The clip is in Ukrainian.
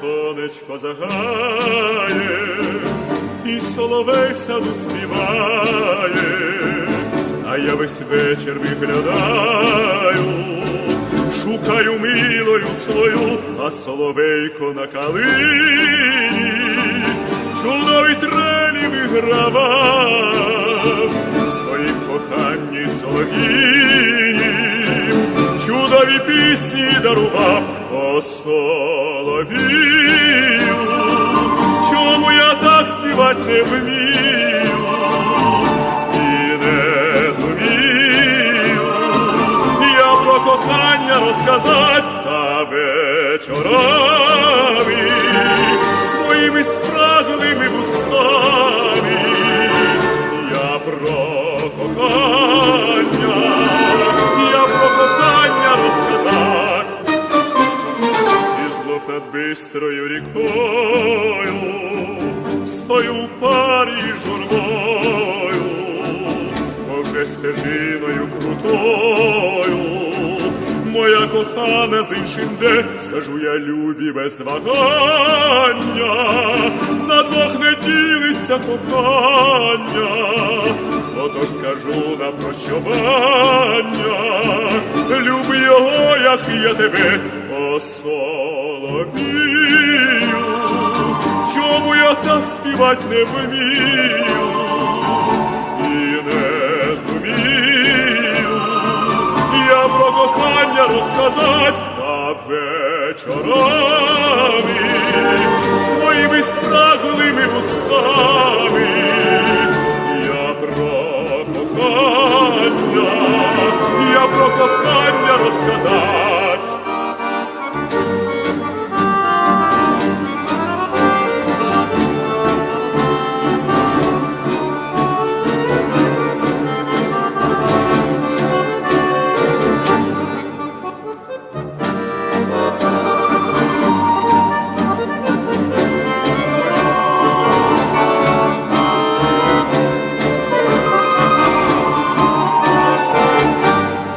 сонечко заграє, і соловей в саду співає, а я весь вечір виглядаю, шукаю милою свою, а соловейко на калині, чудові трелі вигравав, своїм коханні солов'їні, чудові пісні дарував, о соловію, чому я так співати не вмію і не зумію, я про кохання розказать та вечорами над бистрою рікою стою в парі журбою, може стежиною крутою. Моя кохана з іншим де, скажу я любі без вагання, на двох не ділиться кохання, отож скажу на прощування, люби його, як я тебе, о соловію, чому я так співать не вмію? І не зумію, я про кохання розказать, а вечорами своїми спраглими устами, я про кохання, я про кохання розказать.